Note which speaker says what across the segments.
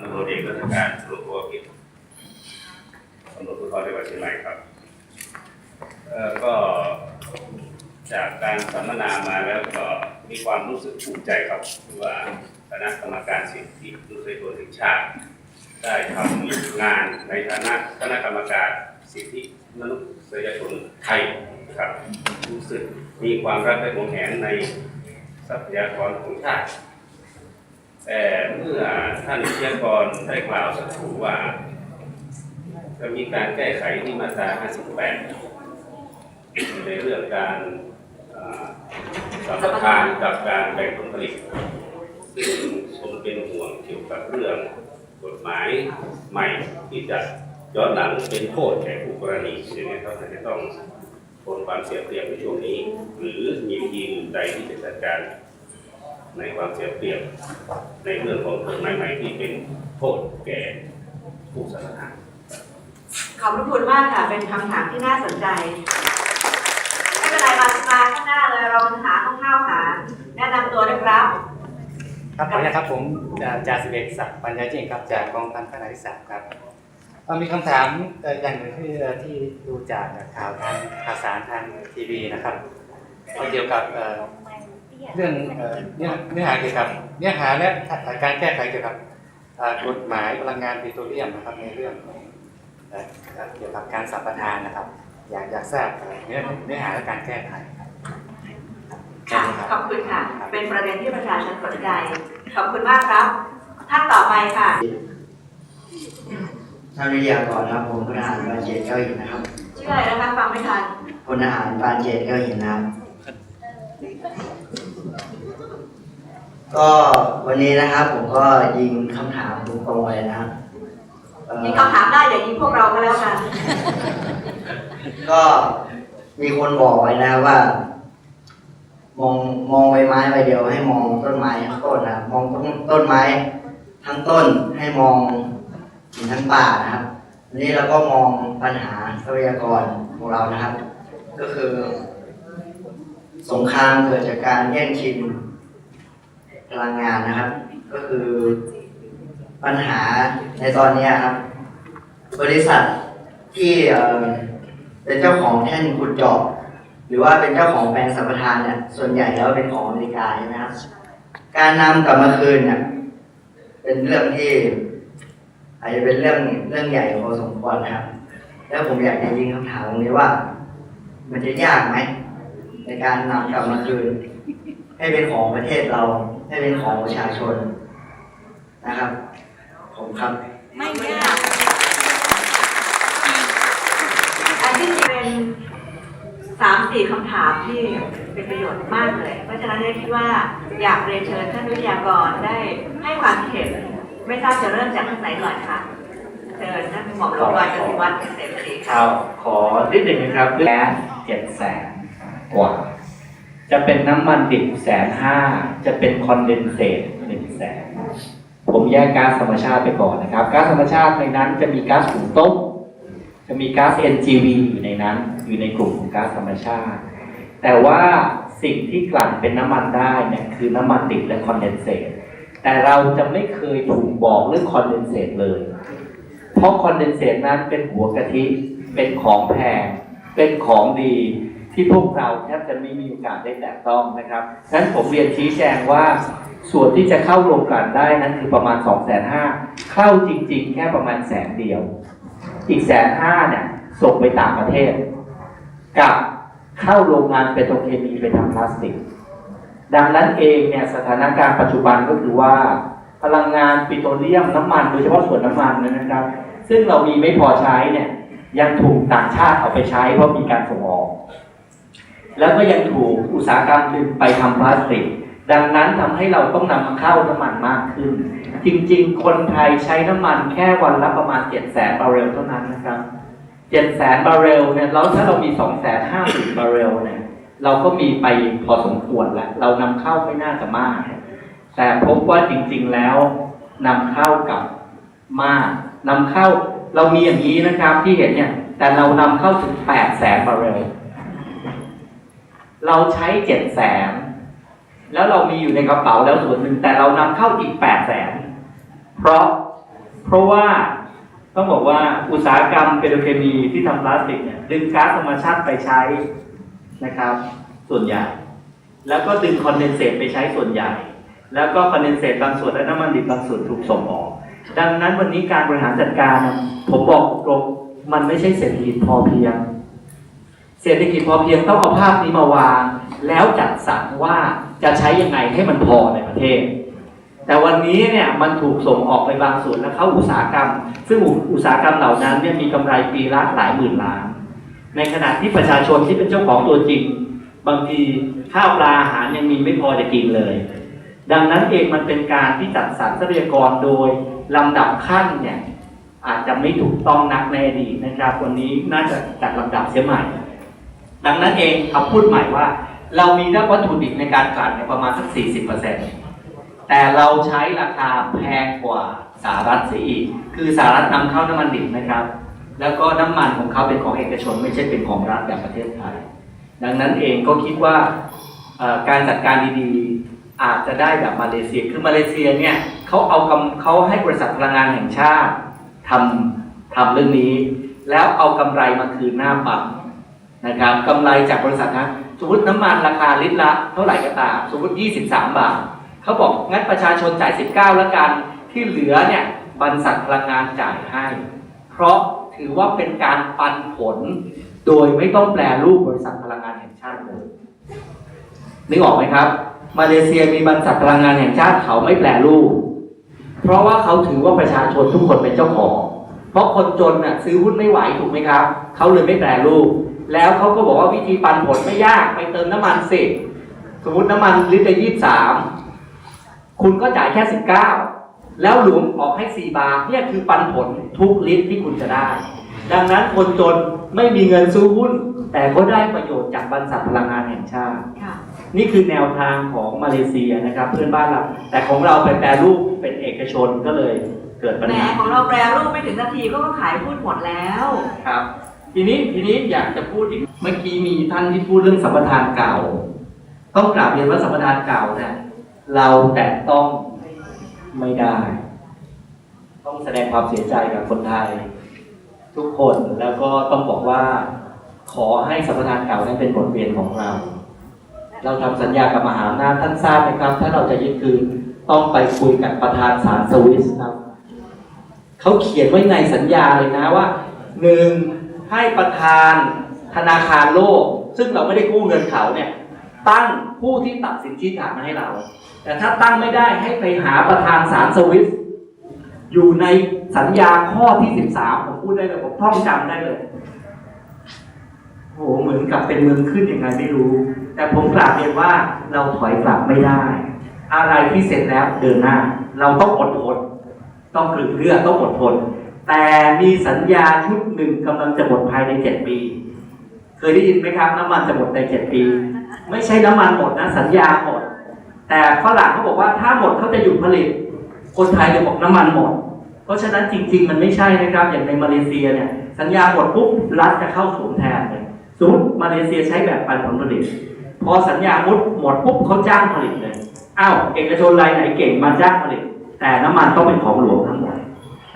Speaker 1: ตำรวจเอกราชการตำรวจภูธรกิจตำรวจภูธรจังหวัดเชียงใหม่ครับเอ่อก็จากการสัมมนามาแล้วก็มีความรู้สึกภูมิใจครับว่าคณะกรรมการสิทธิมนุษยชนแห่งชาติ ได้ทำงานในฐานะคณะกรรมการสิทธิมนุษยชนไทยครับรู้สึกมีความรักและหวงแหนในทรัพยากรของชาติ แต่เมื่อท่านวิทยากรได้กล่าวสักครู่ว่า จะมีการแก้ไขที่มาตรา 58 ในเรื่องการสัมปทานกับการแบ่งผลผลิตซึ่งทรงเป็นห่วงเกี่ยวกับเรื่องกฎหมายใหม่ที่จะย้อนหลังเป็นโทษแก่ผู้กรณีอย่างนี้เขาอาจจะต้องทนความเสียเปรียบในช่วงนี้ หรือมีวิธีอื่นใดที่จะจัดการ ในความเสียเปรียบในเรื่องของกฎหมายใหม่ที่เป็นโทษแก่ผู้สนับสนุน
Speaker 2: ขอบพระคุณมากค่ะ เป็นคำถามที่น่าสนใจไม่เป็นไรมามาข้างหน้าเลยเราหาห้องเข้าหา แนะนำตัวด้วยครับ
Speaker 3: ครับขออนุญาตครับผมอ่าจ่าสิบเอกศักดิ์ปัญญาจิงครับจากกองพันพัฒนาที่สามครับเอ่อมีคำถามเอ่ออย่างหนึ่งที่เอ่อที่ดูจากข่าวทางข่าวสารทางทีวีนะครับเกี่ยวกับเอ่อ เรื่องเอ่อเนื้อเนื้อหาเกี่ยวกับเนื้อหาและการแก้ไขเกี่ยวกับอ่ากฎหมายพลังงานปิโตรเลียมนะครับในเรื่องของเอ่อเอ่อเกี่ยวกับการสัมปทานนะครับ อยากอยากทราบเอ่อเนื้อเนื้อหาและการแก้ไขครับ
Speaker 2: ค่ะ ขอบคุณค่ะ เป็นประเด็นที่ประชาชนสนใจ ขอบคุณมากครับ ท่านต่อไปค่ะ
Speaker 4: ท่านวิทยากรครับผมพลทหารบานเจตแก้วหินนะครับ
Speaker 2: ชื่ออะไรนะคะ ฟังไม่ทัน
Speaker 4: พลทหารบานเจตแก้วหินนะครับ ก็วันนี้นะครับผมก็ยิงคำถามตรงๆเลยนะครับเอ่อ
Speaker 2: มีคำถามได้อย่ายิงพวกเราก็แล้วกัน
Speaker 4: ก็มีคนบอกไว้นะว่า มองมองใบไม้ใบเดียวให้มองต้นไม้ทั้งต้นนะครับมองต้นต้นไม้ทั้งต้นให้มองถึงทั้งป่านะครับวันนี้เราก็มองปัญหาทรัพยากรของเรานะครับ ก็คือ สงครามเกิดจากการแย่งชิง พลังงานนะครับ ก็คือปัญหาในตอนนี้ครับ บริษัทที่เป็นเจ้าของแท่นขุดเจาะหรือว่าเป็นเจ้าของแปลงสัมปทานเนี่ยส่วนใหญ่แล้วเป็นของอเมริกาใช่ไหมครับการนำกลับมาคืนเนี่ยเป็นเรื่องที่ อาจจะเป็นเรื่องเรื่องใหญ่พอสมควรนะครับ แล้วผมอยากจะยิงคำถามตรงนี้ว่า มันจะยากไหมในการนำกลับมาคืน ให้เป็นของประเทศเรา ให้เป็นของประชาชนนะครับ ผมครับ
Speaker 2: ไม่ยากอันที่เป็นสามสี่คำถามที่เป็นประโยชน์มากเลย เพราะฉะนั้นเนี่ยคิดว่าอยากเรียนเชิญท่านวิทยากรได้ให้ความคิดเห็น ไม่ทราบจะเริ่มจากท่านไหนก่อนคะเชิญท่านหม่อมหลวงรอยกสิวัฒน์เสรีค่ะ
Speaker 5: เอาขอนิดหนึ่งนะครับแก๊สเจ็ดแสนกว่า จะเป็นน้ำมันดิบแสนห้าจะเป็นคอนเดนเซตหนึ่งแสนผมแยกก๊าซธรรมชาติไปก่อนนะครับก๊าซธรรมชาติในนั้นจะมีก๊าซหุงต้มจะมีก๊าซ NGV อยู่ในนั้น อยู่ในกลุ่มของก๊าซธรรมชาติ แต่ว่าสิ่งที่กลั่นเป็นน้ำมันได้เนี่ยคือน้ำมันดิบและคอนเดนเซตแต่เราจะไม่เคยถูกบอกเรื่องคอนเดนเซตเลย เพราะคอนเดนเซตนั้นเป็นหัวกะทิเป็นของแพงเป็นของดี ที่พวกเราแทบจะไม่มีโอกาสได้แตะต้องนะครับฉะนั้นผมเรียนชี้แจงว่า ส่วนที่จะเข้าโรงกลั่นได้นั้นคือประมาณ2 5 0 0 0เข้าจริง ๆ แค่ประมาณแสนเดียว อีกแสนห้าเนี่ยส่งไปต่างประเทศ กับเข้าโรงงานเป็นโตรเคมีไปทำพลาสติก ดังนั้นเองเนี่ยสถานการณ์ปัจจุบันก็คือว่า พลังงานปิโตรเลียมน้ำมันโดยเฉพาะส่วนน้ำมันนะครับ ซึ่งเรามีไม่พอใช้เนี่ยยังถูกต่างชาติเอาไปใช้เพราะมีการส่งออก แล้วก็ยังถูกอุตสาหกรรมดึงไปทำพลาสติก ดังนั้นทำให้เราต้องนำเข้าน้ำมันมากขึ้น จริงๆ คนไทยใช้น้ำมันแค่วันละประมาณ7 0 0 0 0 0บาร์เรลเท่านั้นนะครับ7 0 0 0 0 0บาร์เรลเนี่ยแล้วถ้าเรามี2 5 0 0 0 0บาร์เรลเนี่ยเราก็มีไปพอสมควรแล้ว เรานำเข้าไม่น่าจะมาก แต่พบว่าจริงๆแล้วนำเข้ากับมากนำเข้าเรามีอย่างนี้นะครับที่เห็นเนี่ยแต่เรานำเข้าถึง8แสนบาร์เรล เราใช้7 0 0แสนแล้วเรามีอยู่ในกระเป๋าแล้วส่วนหนึ่งแต่เรานำเข้าอีก8 0 0แสนเพราะเพราะว่าต้องบอกว่าอุตสาหกรรมเปโตรเคมีที่ทำพลาสติกเนี่ยดึงก๊าซธรรมชาติไปใช้นะครับ ส่วนใหญ่ แล้วก็ดึงคอนเดนเซตไปใช้ส่วนใหญ่ แล้วก็คอนเดนเซตบางส่วนและน้ำมันดิบบางส่วนถูกส่งออก ดังนั้นวันนี้การบริหารจัดการผมบอกตรงมันไม่ใช่เศรษฐกิจพอเพียง เศรษฐกิจพอเพียงต้องเอาภาพนี้มาวาง แล้วจัดสรรว่าจะใช้ยังไงให้มันพอในประเทศ แต่วันนี้เนี่ยมันถูกส่งออกไปบางส่วนแล้วเข้าอุตสาหกรรม ซึ่งอุตสาหกรรมเหล่านั้นเนี่ยมีกำไรปีละหลายหมื่นล้าน ในขณะที่ประชาชนที่เป็นเจ้าของตัวจริง บางทีข้าวปลาอาหารยังมีไม่พอจะกินเลย ดังนั้นเองมันเป็นการที่จัดสรรทรัพยากรโดยลำดับขั้นเนี่ยอาจจะไม่ถูกต้องนักในอดีตนะครับวันนี้น่าจะจัดลำดับเสียใหม่ ดังนั้นเองเขาพูดใหม่ว่า เรามีนักวัตถุดิบในการกลั่นประมาณสัก 40%แต่เราใช้ราคาแพงกว่าสหรัฐเสียอีก คือสหรัฐนำเข้าน้ำมันดิบนะครับ แล้วก็น้ำมันของเขาเป็นของเอกชน ไม่ใช่เป็นของรัฐแบบประเทศไทย ดังนั้นเองก็คิดว่าการจัดการดีๆ อาจจะได้แบบมาเลเซีย คือมาเลเซียเนี่ยเขาเอากำเขาให้บริษัทพลังงานแห่งชาติทำทำเรื่องนี้ แล้วเอากำไรมาคืนหน้าปั๊ม นะครับกำไรจากบริษัทนะสมมติน้ำมันราคาลิตรละเท่าไหร่ก็ตามสมมติ 23 บาทเขาบอกงั้นประชาชนจ่าย 19 แล้วกันที่เหลือเนี่ยบริษัทพลังงานจ่ายให้ เพราะถือว่าเป็นการปันผล โดยไม่ต้องแปลรูปบริษัทพลังงานแห่งชาติเลยนึกออกไหมครับ มาเลเซียมีบริษัทพลังงานแห่งชาติเขาไม่แปลรูป เพราะว่าเขาถือว่าประชาชนทุกคนเป็นเจ้าของ เพราะคนจนน่ะซื้อหุ้นไม่ไหวถูกไหมครับ เขาเลยไม่แปลรูป แล้วเขาก็บอกว่าวิธีปันผลไม่ยากไปเติมน้ำมันสิสมมติน้ำมันลิตรละยี่สามคุณก็จ่ายแค่สิบเก้าแล้วหลวงออกให้สี่บาทเนี่ยคือปันผลทุกลิตรที่คุณจะได้ ดังนั้นคนจนไม่มีเงินซื้อหุ้น แต่ก็ได้ประโยชน์จากบริษัทพลังงานแห่งชาติ
Speaker 2: ค่ะ
Speaker 5: นี่คือแนวทางของมาเลเซียนะครับเพื่อนบ้านเราแต่ของเราไปแปรรูปเป็นเอกชนก็เลยเกิดปัญ
Speaker 2: แหม
Speaker 5: หา
Speaker 2: ของเราแปรรูปไม่ถึงนาทีก็ขายพูดหมดแล้ว
Speaker 5: ครับ ทีนี้ทีนี้อยากจะพูดอีกเมื่อกี้มีท่านที่พูดเรื่องสัมปทานเก่า ต้องกราบเรียนว่าสัมปทานเก่าเนี่ยเราแตะต้องไม่ได้ ต้องแสดงความเสียใจกับคนไทย ทุกคนแล้วก็ต้องบอกว่า ขอให้สัมปทานเก่านั้นเป็นบทเรียนของเรา เราทำสัญญากับมหาอำนาจท่านทราบไหมครับ ถ้าเราจะยึดคืนต้องไปคุยกับประธานศาลสวิสครับเขาเขียนไว้ในสัญญาเลยนะว่าหนึ่ง ให้ประธานธนาคารโลก ซึ่งเราไม่ได้กู้เงินเขาเนี่ยตั้งผู้ที่ตัดสินชี้ขาดมาให้เรา แต่ถ้าตั้งไม่ได้ให้ไปหาประธานศาลสวิสอยู่ในสัญญาข้อที่ 13 ผมพูดได้เลยผมท่องจำได้เลยโอ้โหเหมือนกับเป็นเมืองขึ้นยังไงไม่รู้ แต่ผมกล่าวเรียนว่าเราถอยกลับไม่ได้ อะไรที่เสร็จแล้วเดินหน้า เราต้องอดทนต้องกลืนเลือดต้องอดทน แต่มีสัญญาชุดหนึ่งกำลังจะหมดภายในเจ็ดปี เคยได้ยินไหมครับ น้ำมันจะหมดในเจ็ดปี ไม่ใช่น้ำมันหมดนะสัญญาหมด แต่ฝรั่งเขาบอกว่าถ้าหมดเขาจะหยุดผลิต คนไทยจะบอกน้ำมันหมด เพราะฉะนั้นจริง ๆ มันไม่ใช่นะครับ อย่างในมาเลเซียเนี่ยสัญญาหมดปุ๊บรัฐจะเข้าสวมแทนเลยสมมติมาเลเซียใช้แบบปันผลผลิต พอสัญญาหมดหมดปุ๊บเขาจ้างผลิตเลยอ้าวเอกชนรายไหนเก่งมาจ้างผลิต แต่น้ำมันต้องเป็นของหลวงทั้งหมด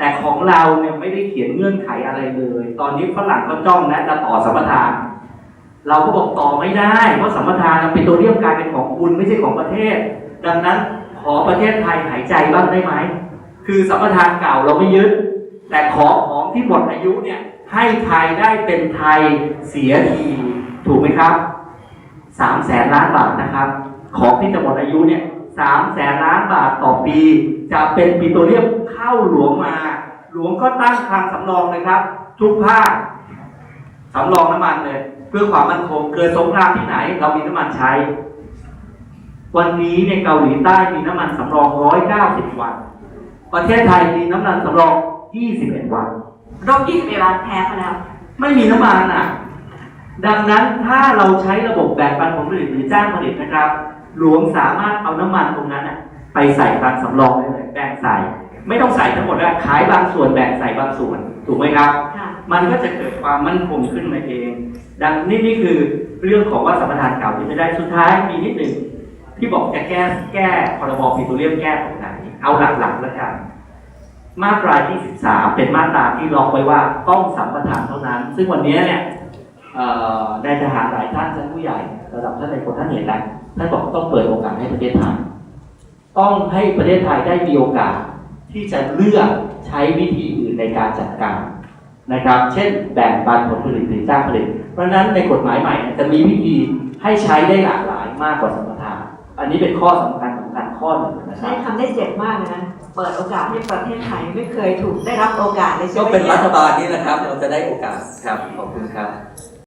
Speaker 5: แต่ของเราเนี่ยไม่ได้เขียนเงื่อนไขอะไรเลย ตอนนี้ฝรั่งก็จ้องและจะต่อสัมปทาน เราก็บอกต่อไม่ได้ เพราะสัมปทานเป็นตัวเรียมกายเป็นของคุณไม่ใช่ของประเทศ ดังนั้นขอประเทศไทยหายใจบ้างได้ไหม คือสัมปทานเก่าเราไม่ยึด แต่ขอของที่หมดอายุเนี่ยให้ไทยได้เป็นไทยเสียทีถูกไหมครับสามแสนล้านบาทนะครับ ของที่จะหมดอายุเนี่ยสามแสนล้านบาทต่อปี จะเป็นปิโตรเลียมเข้าหลวงมา หลวงก็ตั้งคลังสำรองเลยครับ ทุกภาคสำรองน้ำมันเลย เพื่อความมั่นคงเกิดสงครามที่ไหน เรามีน้ำมันใช้ วันนี้ในเกาหลีใต้มีน้ำมันสำรอง 190 วัน ประเทศไทยมีน้ำมันสำรอง 21 วัน
Speaker 2: รอบ21วันแพ้ไปแล้ว
Speaker 5: ไม่มีน้ำมันอะ ดังนั้นถ้าเราใช้ระบบแบ่งปันผลผลิตหรือจ้างผลิตนะครับ หลวงสามารถเอาน้ำมันตรงนั้นน่ะไปใส่คลังสำรองได้เลยแบ่งใส่ ไม่ต้องใส่ทั้งหมดแล้วขายบางส่วนแบ่งใส่บางส่วนถูกไหมครับ
Speaker 2: ค่ะ
Speaker 5: มันก็จะเกิดความมั่นคงขึ้นมาเอง ดังนี่นี่คือเรื่องของว่าสัมปทานเก่าที่ไม่ได้สุดท้ายมีนิดหนึ่งที่บอกจะแก้แก้พรบปิโตรเลียมแก้ตรงไหนเอาหลักๆแล้วกันมาตราที่ 13 เป็นมาตราที่ล็อกไว้ว่าต้องสัมปทานเท่านั้น ซึ่งวันนี้เนี่ยเอ่อในทหารหลายท่านชั้นผู้ใหญ่ระดับท่านในคนท่านเห็นแล้วท่านบอกต้องเปิดโอกาสให้ประเทศไทยต้องให้ประเทศไทยได้มีโอกาส ที่จะเลือกใช้วิธีอื่นในการจัดการนะครับ เช่นแบ่งปันผลผลิตหรือจ้างผลิต เพราะฉะนั้นในกฎหมายใหม่เนี่ยจะมีวิธีให้ใช้ได้หลากหลายมากกว่าสัมปทาน อันนี้เป็นข้อสำคัญสำคัญข้อหนึ่งนะค
Speaker 2: ใช้
Speaker 5: รับ
Speaker 2: คำได้เจ็บมากเลยนะเปิดโอกาสให้ประเทศไทยไม่เคยถูกได้รับโอกาสเลยใช่
Speaker 5: ก็
Speaker 2: ไหม
Speaker 5: เป็น
Speaker 2: เนี่
Speaker 5: รั
Speaker 2: ย
Speaker 5: ฐบาลนี้แหละครับเราจะได้โอกาสครับขอบคุณครับ